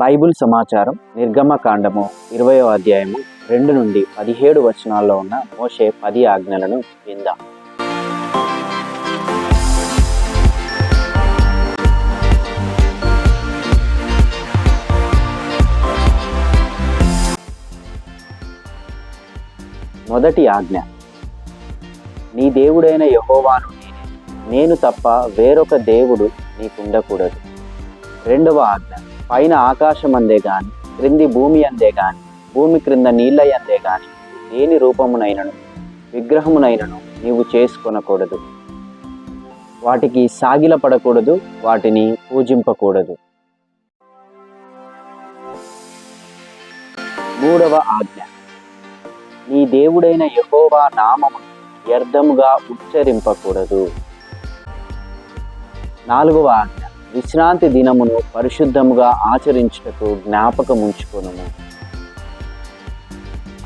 Bible సమాచారం నిర్గమకాండము ఇరవయో అధ్యాయము రెండు నుండి పదిహేడు వచనాల్లో ఉన్న మోషే పది ఆజ్ఞలను విందాం. మొదటి ఆజ్ఞ నీ దేవుడైన యహోవాను నేనే నేను తప్ప వేరొక దేవుడు నీకుండకూడదు. రెండవ ఆజ్ఞ పైన ఆకాశం అందే గాని క్రింది భూమి అందే గాని భూమి క్రింద నీళ్ళ అందే గాని దేని రూపమునైనను విగ్రహమునైనను నీవు చేసుకొనకూడదు. వాటికి సాగిల పడకూడదు వాటిని పూజింపకూడదు. మూడవ ఆజ్ఞ. నీ దేవుడైన యహోవా నామము వ్యర్థముగా ఉచ్చరింపకూడదు. నాలుగవ ఆజ్ఞ. విశ్రాంతి దినమును పరిశుద్ధముగా ఆచరించుటకు జ్ఞాపకముంచుకొనుము.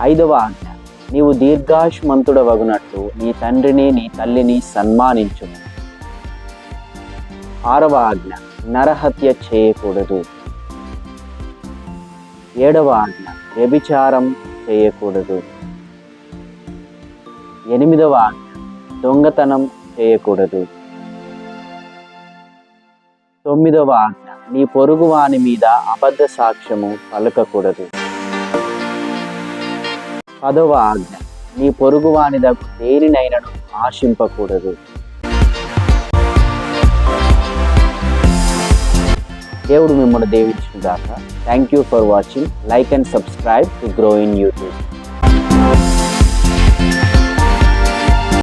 ఐదవ ఆజ్ఞ. నీవు దీర్ఘాయుష్మంతుడవగునట్లు నీ తండ్రిని నీ తల్లిని సన్మానించుము. ఆరవ ఆజ్ఞ. నరహత్య చేయకూడదు. ఏడవ ఆజ్ఞ. వ్యభిచారం చేయకూడదు. ఎనిమిదవ ఆజ్ఞ. దొంగతనం చేయకూడదు. తొమ్మిదవ ఆజ్ఞ. నీ పొరుగువాని మీద అబద్ధ సాక్ష్యము పలకకూడదు. పదవ ఆజ్ఞ. నీ పొరుగువాని దగ్గర దేనినైనను ఆశింపకూడదు. దేవుడు మిమ్మల్ని దేవించిన దాకా thank you for watching like and subscribe to grow in YouTube